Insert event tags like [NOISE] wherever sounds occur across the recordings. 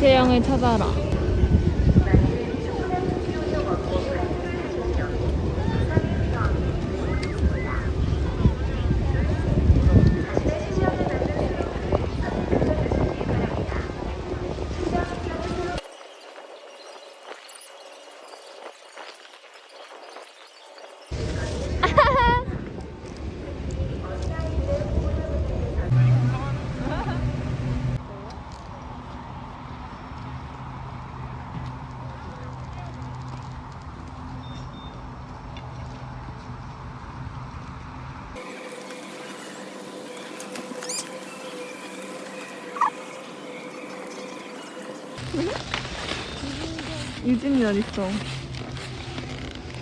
이채영을 찾아라. 유진이 어딨어?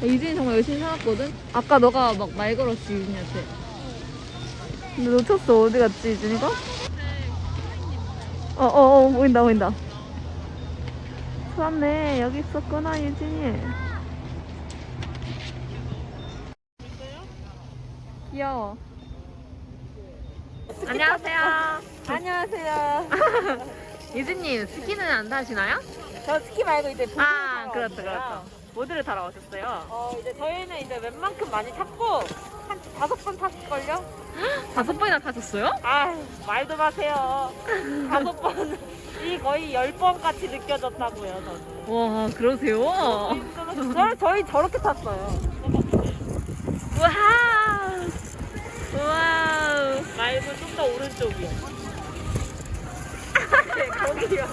유진이 정말 열심히 살았거든? 아까 너가 막 말 걸었지, 유진이한테. 근데 놓쳤어. 어디 갔지, 유진이가? 어, 어, 어, 보인다, 보인다. 그렇네. 여기 있었구나, 유진이. 귀여워. 안녕하세요. 안녕하세요. [LAUGHS] 유진님, 스키는 안 타시나요? 저 스키 말고 이제 보드를 아, 타러 그렇죠, 왔어요. 그렇죠. 모드를 타러 오셨어요. 어, 이제 저희는 이제 웬만큼 많이 탔고 한 다섯 번 탔을걸요? [GASPS] 다섯 번이나 타셨어요? 아, 말도 마세요. 다섯 번 이 거의 열 번 같이 느껴졌다고요, 저는. 와, 그러세요? 저, 저희 저렇게 탔어요. 와우. 와우. 말고 좀 더 오른쪽이요. [LAUGHS] 네, 거기요.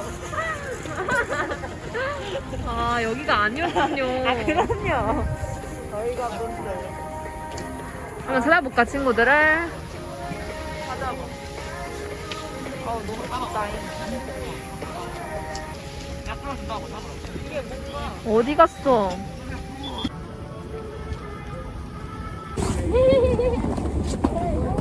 [LAUGHS] 아, 여기가 아니었군요. 아, 그럼요. 저희가 뭔데. 한번 찾아볼까, 친구들을? 찾아봐. 어, 너무. 이게 뭔가. 어디 갔어? [LAUGHS]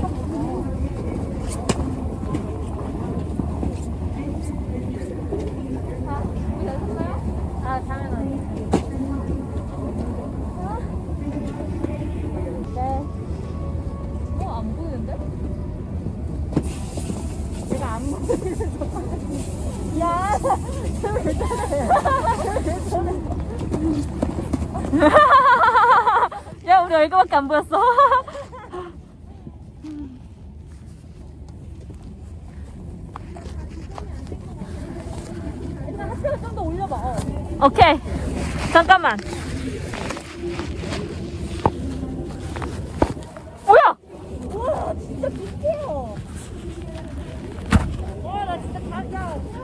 [LAUGHS] 야, 우리 얼굴밖에 안 보였어. [LAUGHS] 오케이. 잠깐만. 뭐야? 우와, 진짜 비슷해요. 와, 나 진짜. 수영아.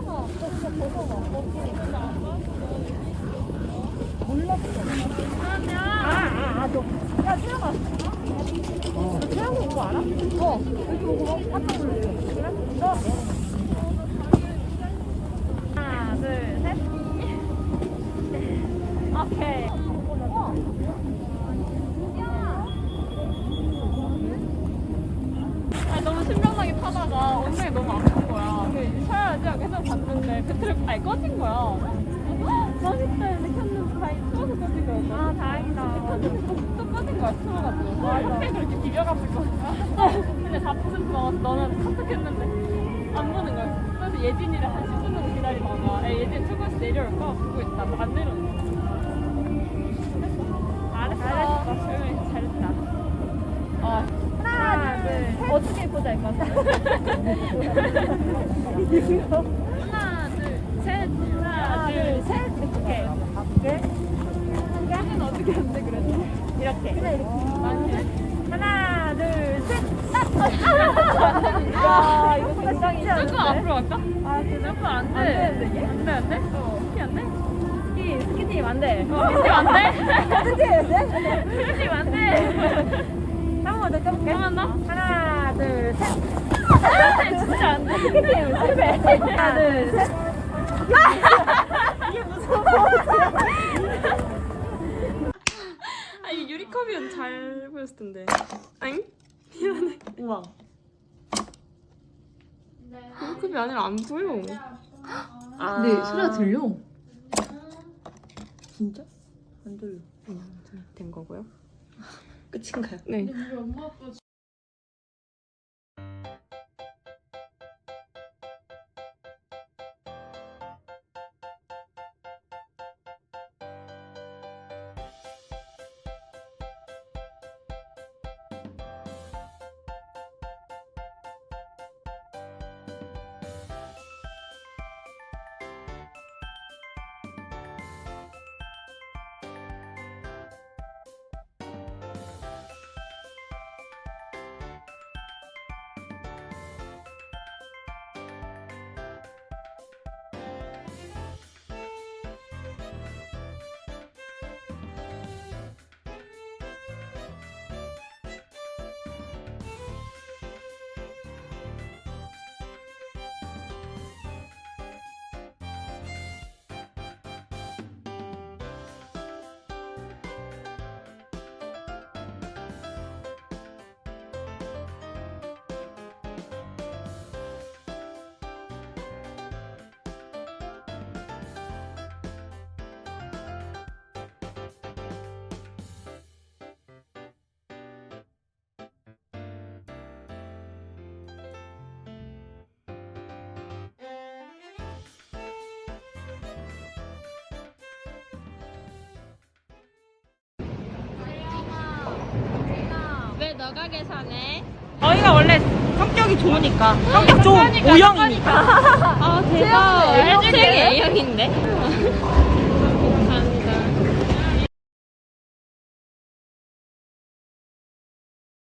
아, 너무 신명나게 타다가 엉덩이 너무 아픈 거야. 이제 쉬어야지 하고 계속 봤는데 배터리 아예 꺼진 거야. [GASPS] 헉, 맛있다 이렇게 켰는데 다행히 추워서 꺼진 거였어. 아, 다행이다. 켰는데 또, 또 꺼진 거야 추워가지고. 아, 이렇게 그렇게 비벼가지고. [LAUGHS] 근데 4% 먹었어. 너는 카톡했는데 안 보는 거야. 그래서 예진이를 한 10분 정도 기다리다가 에, 예진 출근해서 내려올 거 보고 있다. 안 내려오는 거야. 알았어. 조용히 잘했다. 아, 하나, 둘, 셋. 어떻게 보자 이거. [LAUGHS] 하나, 둘, 셋. 하나, 둘, 셋. 오케이. 오케이. 이건 어떻게 하는데 그래도? 이렇게. 그래, 이렇게. 하나, 둘, 셋. 야, 이거 굉장히 조금 앞으로 갈까? 아? 조금 안 돼. 안 되는데, 이게? 안 돼, 안 돼? 어, 안 돼? 스키, 스키팀 안 돼. 어, 스키팀 안 돼? 스키팀 안 돼? 스키팀 안 돼. 한번더 껴볼게. 한번 더? 하나, 둘, 셋. 진짜 안 돼. 스키팀 실패. 하나, 둘, 셋. 이게 무슨 버릇이야? 아, 이 유리컵이면 잘 보였을 텐데. 아잉? 미안해. 우와. 유리컵이 아니라 안 보여. 아. 네, 소리가 들려. 진짜? 안 들려. 된 거고요. 끝인가요? 네. 계산해. 저희가 원래 성격이 좋으니까 성격 좋은 O형이니까 아 대박. [LAUGHS] A형인데.